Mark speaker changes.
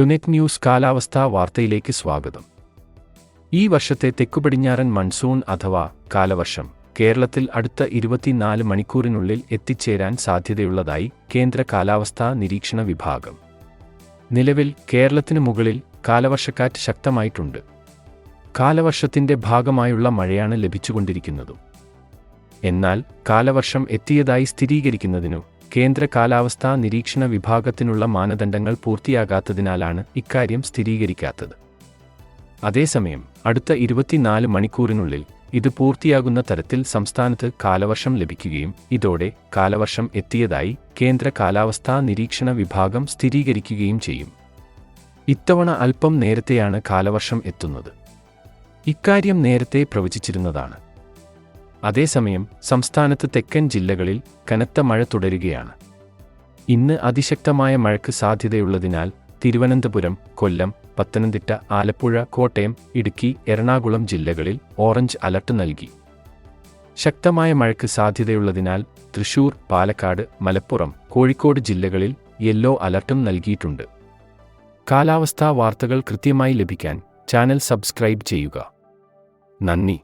Speaker 1: ടുനെറ്റ് news കാലാവസ്ഥാ വാർത്തയിലേക്ക് സ്വാഗതം. ഈ വർഷത്തെ തെക്കുപടിഞ്ഞാറൻ മൺസൂൺ അഥവാ കാലവർഷം കേരളത്തിൽ അടുത്ത ഇരുപത്തിനാല് മണിക്കൂറിനുള്ളിൽ എത്തിച്ചേരാൻ സാധ്യതയുള്ളതായി കേന്ദ്ര കാലാവസ്ഥാ നിരീക്ഷണ വിഭാഗം. നിലവിൽ കേരളത്തിന് മുകളിൽ കാലവർഷക്കാറ്റ് ശക്തമായിട്ടുണ്ട്. കാലവർഷത്തിന്റെ ഭാഗമായുള്ള മഴയാണ് ലഭിച്ചുകൊണ്ടിരിക്കുന്നതും. എന്നാൽ കാലവർഷം എത്തിയതായി സ്ഥിരീകരിക്കുന്നതിനു കേന്ദ്ര കാലാവസ്ഥാ നിരീക്ഷണ വിഭാഗത്തിനുള്ള മാനദണ്ഡങ്ങൾ പൂർത്തിയാകാത്തതിനാലാണ് ഇക്കാര്യം സ്ഥിരീകരിക്കാത്തത്. അതേസമയം അടുത്ത ഇരുപത്തിനാല് മണിക്കൂറിനുള്ളിൽ ഇത് പൂർത്തിയാകുന്ന തരത്തിൽ സംസ്ഥാനത്ത് കാലവർഷം ലഭിക്കുകയും ഇതോടെ കാലവർഷം എത്തിയതായി കേന്ദ്ര കാലാവസ്ഥാ നിരീക്ഷണ വിഭാഗം സ്ഥിരീകരിക്കുകയും ചെയ്യും. ഇത്തവണ അല്പം നേരത്തെയാണ് കാലവർഷം എത്തുന്നത്. ഇക്കാര്യം നേരത്തെ പ്രവചിച്ചിരുന്നതാണ്. അതേസമയം സംസ്ഥാനത്ത് തെക്കൻ ജില്ലകളിൽ കനത്ത മഴ തുടരുകയാണ്. ഇന്ന് അതിശക്തമായ മഴയ്ക്ക് സാധ്യതയുള്ളതിനാൽ തിരുവനന്തപുരം കൊല്ലം പത്തനംതിട്ട ആലപ്പുഴ കോട്ടയം ഇടുക്കി എറണാകുളം ജില്ലകളിൽ ഓറഞ്ച് അലർട്ട് നൽകി. ശക്തമായ മഴയ്ക്ക് സാധ്യതയുള്ളതിനാൽ തൃശൂർ പാലക്കാട് മലപ്പുറം കോഴിക്കോട് ജില്ലകളിൽ യെല്ലോ അലർട്ടും നൽകിയിട്ടുണ്ട്. കാലാവസ്ഥാ വാർത്തകൾ കൃത്യമായി ലഭിക്കാൻ ചാനൽ സബ്സ്ക്രൈബ് ചെയ്യുക. നന്ദി.